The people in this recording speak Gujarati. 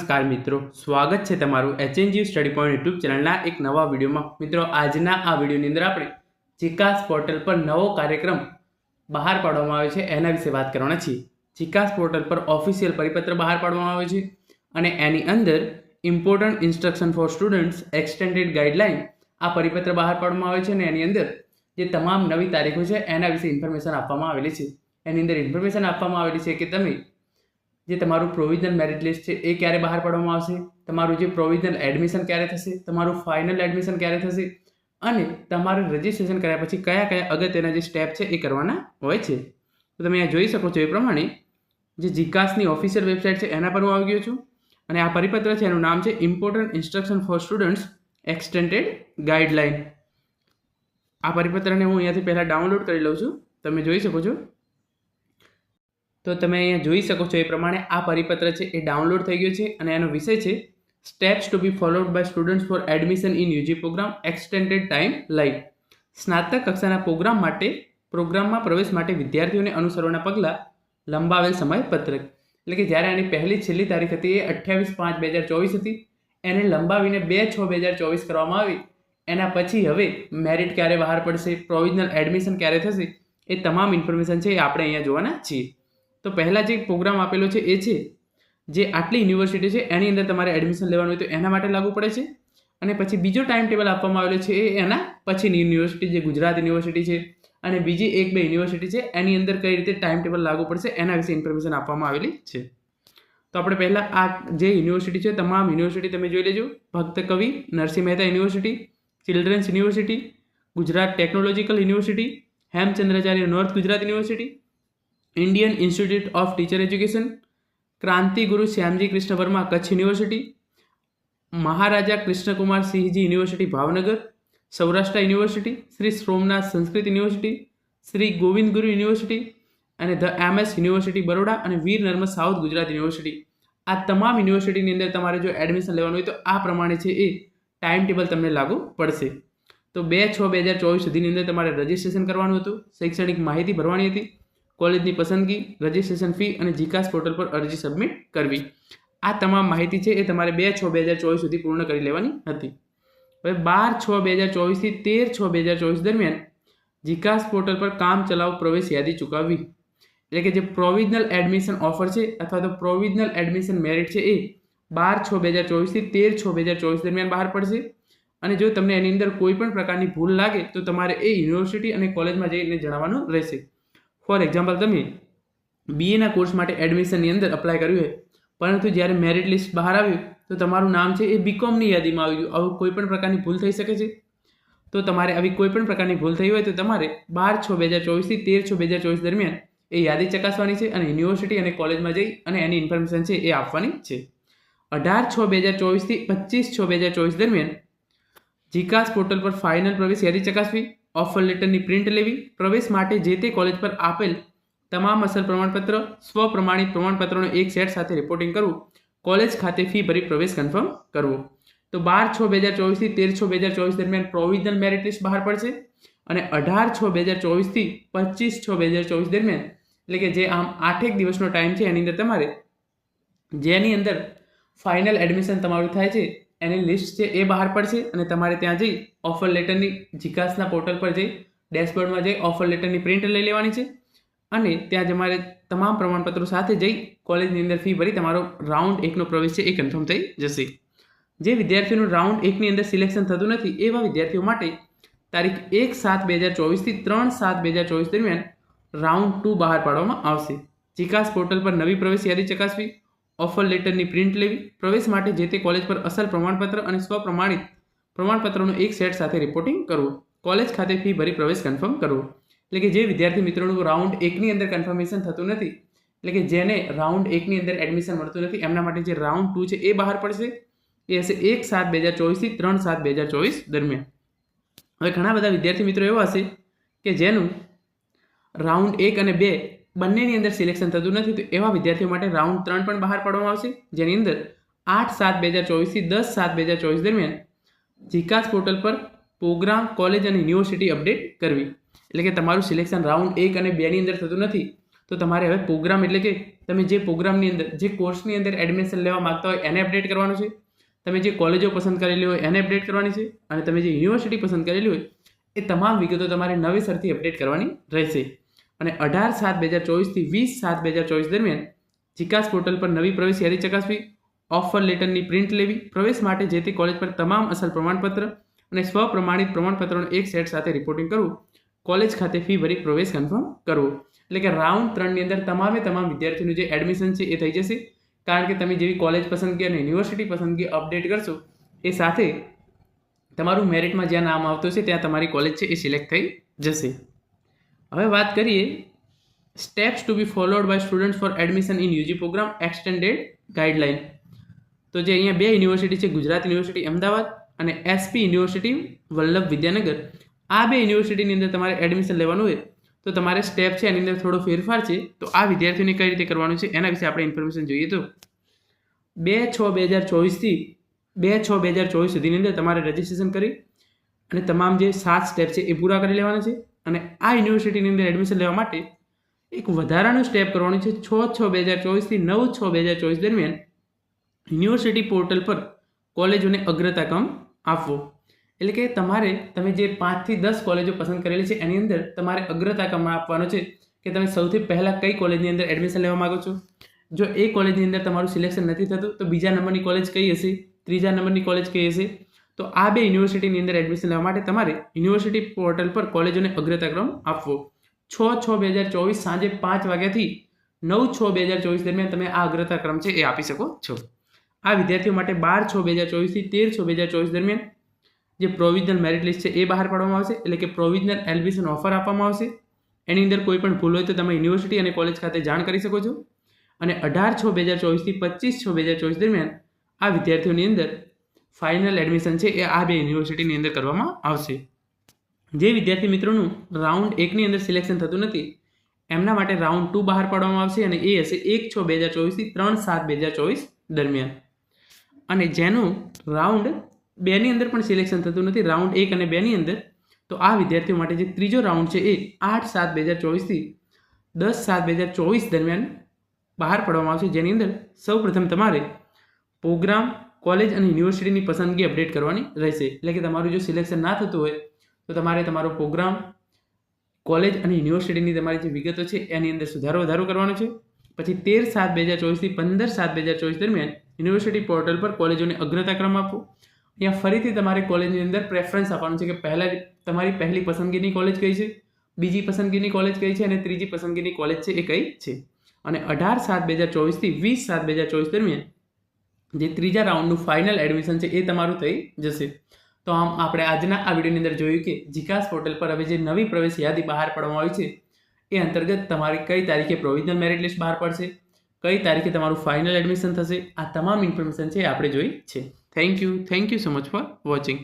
નમસ્કાર મિત્રો, સ્વાગત છે તમારું એચએનજી સ્ટડી પોઈન્ટ યુટ્યુબ ચેનલના એક નવા વિડીયોમાં. મિત્રો, આજના આ વિડીયોની અંદર આપણે ચિકાસ પોર્ટલ પર નવો કાર્યક્રમ બહાર પાડવામાં આવ્યો છે, એના વિશે વાત કરવાના છીએ. ચિકાસ પોર્ટલ પર ઓફિશિયલ પરિપત્ર બહાર પાડવામાં આવ્યો છે અને એની અંદર important instruction for students extended guideline આ પરિપત્ર બહાર પાડવામાં આવે છે અને એની અંદર જે તમામ નવી તારીખો છે, એના વિશે ઇન્ફોર્મેશન આપવામાં આવેલી છે. એની અંદર ઇન્ફોર્મેશન આપવામાં આવેલી છે કે તમે જે તમારું પ્રોવિઝનલ મેરિટ લિસ્ટ છે, એ ક્યારે બહાર પાડવામાં આવશે? તમારું જે પ્રોવિઝનલ એડમિશન ક્યારે થશે? તમારું ફાઇનલ એડમિશન ક્યારે થશે? અને તમારું રજિસ્ટ્રેશન કર્યા પછી કયા કયા અગત્યના જે સ્ટેપ છે, એ કરવાના હોય છે. તો તમે અહીંયા જોઈ શકો છો એ પ્રમાણે, જે જીકાસની ઓફિશિયલ વેબસાઇટ છે, એના પર હું આવી ગયો છું. અને આ પરિપત્ર છે, એનું નામ છે important instruction for students extended guideline આ પરિપત્રને હું અહીંયાથી પહેલાં ડાઉનલોડ કરી લઉં છું. તમે જોઈ શકો છો. તો તમે અહીંયા જોઈ શકો છો એ પ્રમાણે આ પરિપત્ર છે એ ડાઉનલોડ થઈ ગયો છે અને એનો વિષય છે steps to be followed by students for admission in UG programme extended time live સ્નાતક કક્ષાના પ્રોગ્રામ માટે, પ્રોગ્રામમાં પ્રવેશ માટે વિદ્યાર્થીઓને અનુસરવાના પગલાં લંબાવેલ સમયપત્રક. એટલે કે જ્યારે આની પહેલી છેલ્લી તારીખ હતી એ અઠ્યાવીસ પાંચ બે હજાર ચોવીસ હતી. એને લંબાવીને બે છ બે હજાર ચોવીસ કરવામાં આવી. એના પછી હવે મેરિટ ક્યારે બહાર પડશે પ્રોવિઝનલ એડમિશન ક્યારે થશે, એ તમામ ઇન્ફોર્મેશન છે એ આપણે અહીંયા જોવાના છીએ. તો પહેલાં જે પ્રોગ્રામ આપેલો છે એ છે જે આટલી યુનિવર્સિટી છે, એની અંદર તમારે એડમિશન લેવાનું હોય તો એના માટે લાગુ પડે છે. અને પછી બીજો ટાઈમ ટેબલ આપવામાં આવેલો છે એ એના પછીની યુનિવર્સિટી જે ગુજરાત યુનિવર્સિટી છે અને બીજી એક બે યુનિવર્સિટી છે, એની અંદર કઈ રીતે ટાઈમ ટેબલ લાગુ પડશે એના વિશે ઇન્ફોર્મેશન આપવામાં આવેલી છે. તો આપણે પહેલાં આ જે યુનિવર્સિટી છે, તમામ યુનિવર્સિટી તમે જોઈ લેજો. Bhakta Kavi, Narsinh Mehta university children's university Gujarat technological university Hemchandracharya north Gujarat university Indian institute of teacher education Krantiguru Shyamji Krishna Varma Kutch university Maharaja Krishnakumar Sinhji university Bhavnagar Saurashtra university Shri Somnath Sanskrit university Shri Govind Guru university અને ધ એમએસ યુનિવર્સિટી બરોડા અને વીર નર્મદ સાઉથ ગુજરાત યુનિવર્સિટી આ તમામ યુનિવર્સિટીની અંદર તમારે જો એડમિશન લેવાનું હોય તો આ પ્રમાણે છે એ ટાઈમ ટેબલ તમને લાગુ પડશે. તો બે છ બે હજાર ચોવીસ સુધીની અંદર તમારે રજિસ્ટ્રેશન કરવાનું હતું. શૈક્ષણિક માહિતી ભરવાની હતી. કોલેજની પસંદગી રજિસ્ટ્રેશન ફી અને જીકાસ પોર્ટલ પર અરજી સબમિટ કરવી. આ તમામ માહિતી છે એ તમારે બે છ બે હજાર ચોવીસ સુધી પૂર્ણ કરી લેવાની હતી. હવે બાર છ બે હજાર ચોવીસથી તેર છ બે હજાર ચોવીસ દરમિયાન જીકાસ પોર્ટલ પર કામ ચલાવ પ્રવેશ યાદી ચૂકવવી. એટલે કે જે પ્રોવિઝનલ એડમિશન ઓફર છે અથવા તો પ્રોવિઝનલ એડમિશન મેરિટ છે એ બાર છ બે હજાર ચોવીસથી તેર છ બે હજાર ચોવીસ દરમિયાન બહાર પડશે. અને જો તમને એની અંદર કોઈ પણ પ્રકારની ભૂલ લાગે તો તમારે એ યુનિવર્સિટી અને કોલેજમાં જઈને જણાવવાનું રહેશે. ફોર એક્ઝામ્પલ તમે બીએના કોર્સ માટે એડમિશનની અંદર અપ્લાય કર્યું હોય, પરંતુ જ્યારે મેરિટ લિસ્ટ બહાર આવ્યું તો તમારું નામ છે એ બીકોમની યાદીમાં આવી ગયું. આવું કોઈ પણ પ્રકારની ભૂલ થઈ શકે છે? તો તમારે આવી કોઈ પણ પ્રકારની ભૂલ થઈ હોય, તો તમારે બાર છ બે હજાર ચોવીસથી તેર છ બે હજાર ચોવીસ દરમિયાન એ યાદી ચકાસવાની છે અને યુનિવર્સિટી અને કોલેજમાં જઈ અને એની ઇન્ફોર્મેશન છે એ આપવાની છે. અઢાર છ બે હજાર ચોવીસથી પચીસ છ બે હજાર ચોવીસ દરમિયાન જીકાસ પોર્ટલ પર ફાઇનલ પ્રવેશ યાદી ચકાસવી ઓફર લેટરની પ્રિન્ટ લેવી, પ્રવેશ માટે જે તે કોલેજ પર આપેલ તમામ અસર પ્રમાણપત્ર, સ્વપ્રમાણિત પ્રમાણપત્રોનો એક સેટ સાથે રિપોર્ટિંગ કરવું કોલેજ ખાતે ફી ભરી પ્રવેશ કન્ફર્મ કરવો. તો બાર છ બે હજાર ચોવીસથી તેર છ બે હજાર ચોવીસ દરમિયાન પ્રોવિઝનલ મેરિટ લિસ્ટ બહાર પડશે અને અઢાર છ બે હજાર ચોવીસથી પચીસ છ બે હજાર ચોવીસ દરમિયાન, એટલે કે જે આમ આઠેક દિવસનો ટાઈમ છે એની અંદર તમારે, જેની અંદર ફાઇનલ એડમિશન તમારું થાય છે એની લિસ્ટ છે એ બહાર પડશે અને તમારે ત્યાં જઈ ઓફર લેટરની જીકાસના પોર્ટલ પર જઈ ડેશબોર્ડમાં જઈ ઓફર લેટરની પ્રિન્ટ લઈ લેવાની છે. અને ત્યાં તમારે તમામ પ્રમાણપત્રો સાથે જઈ કોલેજની અંદર ફી ભરી તમારો રાઉન્ડ એકનો પ્રવેશ છે એ કન્ફર્મ થઈ જશે. જે વિદ્યાર્થીઓનું રાઉન્ડ એકની અંદર સિલેક્શન થતું નથી એવા વિદ્યાર્થીઓ માટે તારીખ એક સાત બે હજાર ચોવીસથી ત્રણ સાત બે હજાર ચોવીસ દરમિયાન રાઉન્ડ ટુ બહાર પાડવામાં આવશે. જીકાસ પોર્ટલ પર નવી પ્રવેશ યાદી ચકાસવી. ઓફર લેટરની પ્રિન્ટ લેવી, પ્રવેશ માટે જે તે કોલેજ પર અસલ પ્રમાણપત્ર અને સ્વપ્રમાણિત પ્રમાણપત્રોનું એક સેટ સાથે રિપોર્ટિંગ કરવું કોલેજ ખાતે ફી ભરી પ્રવેશ કન્ફર્મ કરવો. એટલે કે જે વિદ્યાર્થી મિત્રોનું રાઉન્ડ એકની અંદર કન્ફર્મેશન થતું નથી, એટલે કે જેને રાઉન્ડ એકની અંદર એડમિશન મળતું નથી, એમના માટે જે રાઉન્ડ ટુ છે એ બહાર પડશે. એ હશે એક સાત બે હજાર ચોવીસથી ત્રણ સાત બે હજાર ચોવીસ દરમિયાન. હવે ઘણા બધા વિદ્યાર્થી મિત્રો એવા હશે કે જેનું રાઉન્ડ એક અને બે બંનેની અંદર સિલેક્શન થતું નથી તો એવા વિદ્યાર્થીઓ માટે રાઉન્ડ ત્રણ પણ બહાર પાડવામાં આવશે, જેની અંદર આઠ સાત બે હજાર ચોવીસથી દસ સાત બે હજાર ચોવીસ દરમિયાન જીકાસ પોર્ટલ પર પ્રોગ્રામ, કોલેજ અને યુનિવર્સિટી અપડેટ કરવી. એટલે કે તમારું સિલેક્શન રાઉન્ડ એક અને બેની અંદર થતું નથી, તો તમારે હવે પ્રોગ્રામ એટલે કે તમે જે પ્રોગ્રામની અંદર, જે કોર્સની અંદર એડમિશન લેવા માગતા હોય એને અપડેટ કરવાનું છે. તમે જે કોલેજો પસંદ કરેલી હોય એને અપડેટ કરવાની છે અને તમે જે યુનિવર્સિટી પસંદ કરેલી હોય, એ તમામ વિગતો તમારે નવેસરથી અપડેટ કરવાની રહેશે. અને અઢાર સાત બે હજાર ચોવીસથી વીસ સાત બે હજાર ચોવીસ દરમિયાન ચિકાસ પોર્ટલ પર નવી પ્રવેશ યાદી ચકાસવી, ઓફર લેટરની પ્રિન્ટ લેવી, પ્રવેશ માટે જે તે કોલેજ પર તમામ અસલ પ્રમાણપત્ર અને સ્વપ્રમાણિત પ્રમાણપત્રોનું એક સેટ સાથે રિપોર્ટિંગ કરવું, કોલેજ ખાતે ફી ભરી પ્રવેશ કન્ફર્મ કરવો. એટલે કે રાઉન્ડ ત્રણની અંદર તમામે તમામ વિદ્યાર્થીનું જે એડમિશન છે એ થઈ જશે. કારણ કે તમે જેવી કોલેજ પસંદગી અને યુનિવર્સિટી પસંદગી અપડેટ કરશો, એ સાથે તમારું મેરિટમાં જ્યાં નામ આવતું છે ત્યાં તમારી કોલેજ છે એ સિલેક્ટ થઈ જશે. હવે વાત કરીએ steps to be followed by students for admission in UG programme extended guideline તો જે અહીંયા બે યુનિવર્સિટી છે, ગુજરાત યુનિવર્સિટી અમદાવાદ અને એસપી યુનિવર્સિટી વલ્લભ વિદ્યાનગર. આ બે યુનિવર્સિટીની અંદર તમારે એડમિશન લેવાનું હોય તો તમારે સ્ટેપ છે, એની અંદર થોડો ફેરફાર છે. તો આ વિદ્યાર્થીઓને કઈ રીતે કરવાનું છે, એના વિશે આપણે ઇન્ફોર્મેશન જોઈએ તો. બે છ બે હજાર ચોવીસથી બે છ બે હજાર ચોવીસ સુધીની અંદર તમારે રજિસ્ટ્રેશન કરી અને તમામ જે સાત સ્ટેપ છે એ પૂરા કરી લેવાના છે. અને આ યુનિવર્સિટીની અંદર એડમિશન લેવા માટે એક વધારાનું સ્ટેપ કરવાનું છે છ છ બે હજાર ચોવીસથી નવ છ બે હજાર ચોવીસ દરમિયાન યુનિવર્સિટી પોર્ટલ પર કોલેજોને અગ્રતા ક્રમ આપવો. એટલે કે તમારે, તમે જે પાંચથી દસ કોલેજો પસંદ કરેલી છે, એની અંદર તમારે અગ્રતા ક્રમ આપવાનો છે કે તમે સૌથી પહેલાં કઈ કોલેજની અંદર એડમિશન લેવા માગો છો? જો એ કોલેજની અંદર તમારું સિલેક્શન નથી થતું, તો બીજા નંબરની કોલેજ કઈ હશે? ત્રીજા નંબરની કોલેજ કઈ હશે? તો આ બે યુનિવર્સિટીની અંદર એડમિશન લેવા માટે તમારે યુનિવર્સિટી પોર્ટલ પર કોલેજોને અગ્રતાક્રમ આપવો. છ છ બે હજાર ચોવીસ સાંજે પાંચ વાગ્યાથી નવ છ બે હજાર ચોવીસ દરમિયાન તમે આ અગ્રતાક્રમ છે એ આપી શકો છો. આ વિદ્યાર્થીઓ માટે બાર છ બે હજાર ચોવીસથી તેર છ બે હજાર ચોવીસ દરમિયાન જે પ્રોવિઝનલ મેરિટ લિસ્ટ છે એ બહાર પાડવામાં આવશે, એટલે કે પ્રોવિઝનલ એડમિશન ઓફર આપવામાં આવશે. એની અંદર કોઈ પણ ભૂલ હોય તો તમે યુનિવર્સિટી અને કોલેજ ખાતે જાણ કરી શકો છો. અને અઢાર છ બે હજાર ચોવીસથી પચીસ છ બે હજાર ચોવીસ દરમિયાન આ વિદ્યાર્થીઓની અંદર ફાઇનલ એડમિશન છે એ આ બે યુનિવર્સિટીની અંદર કરવામાં આવશે. જે વિદ્યાર્થી મિત્રોનું રાઉન્ડ એકની અંદર સિલેક્શન થતું નથી, એમના માટે રાઉન્ડ ટુ બહાર પાડવામાં આવશે અને એ હશે એક છ બે હજાર ચોવીસથી ત્રણ સાત બે હજાર ચોવીસ દરમિયાન. અને જેનું રાઉન્ડ બેની અંદર પણ સિલેક્શન થતું નથી રાઉન્ડ એક અને બેની અંદર, તો આ વિદ્યાર્થીઓ માટે જે ત્રીજો રાઉન્ડ છે એ આઠ સાત બે હજાર ચોવીસથી દસ સાત બે હજાર ચોવીસ દરમિયાન બહાર પાડવામાં આવશે. જેની અંદર સૌપ્રથમ તમારે પ્રોગ્રામ કોલેજ અને યુનિવર્સિટીની પસંદગી અપડેટ કરવાની રહેશે. એટલે કે તમારું જો સિલેક્શન ના થતું હોય, તો તમારે તમારો પ્રોગ્રામ કોલેજ અને યુનિવર્સિટીની તમારી જે વિગતો છે, એની અંદર સુધારો વધારો કરવાનો છે. પછી તેર સાત બે હજાર ચોવીસથી પંદર સાત બે હજાર ચોવીસ દરમિયાન યુનિવર્સિટી પોર્ટલ પર કોલેજોને અગ્રતા ક્રમ આપવો અહીંયા ફરીથી તમારે કોલેજની અંદર પ્રેફરન્સ આપવાનું છે કે પહેલાં તમારી પહેલી પસંદગીની કોલેજ કઈ છે, બીજી પસંદગીની કોલેજ કઈ છે અને ત્રીજી પસંદગીની કોલેજ છે એ કઈ છે. અને અઢાર સાત બે હજાર ચોવીસથી વીસ સાત બે હજાર ચોવીસ દરમિયાન જે ત્રીજા રાઉન્ડનું ફાઇનલ એડમિશન છે એ તમારું થઈ જશે. તો આમ આપણે આજના આ વિડીયોની અંદર જોયું કે જીકાસ પોર્ટલ પર હવે જે નવી પ્રવેશ યાદી બહાર પાડવામાં આવી છે, એ અંતર્ગત તમારી કઈ તારીખે પ્રોવિઝનલ મેરિટ લિસ્ટ બહાર પડશે, કઈ તારીખે તમારું ફાઇનલ એડમિશન થશે, આ તમામ ઇન્ફોર્મેશન છે એ આપણે જોઈ છે. Thank you thank you so much for watching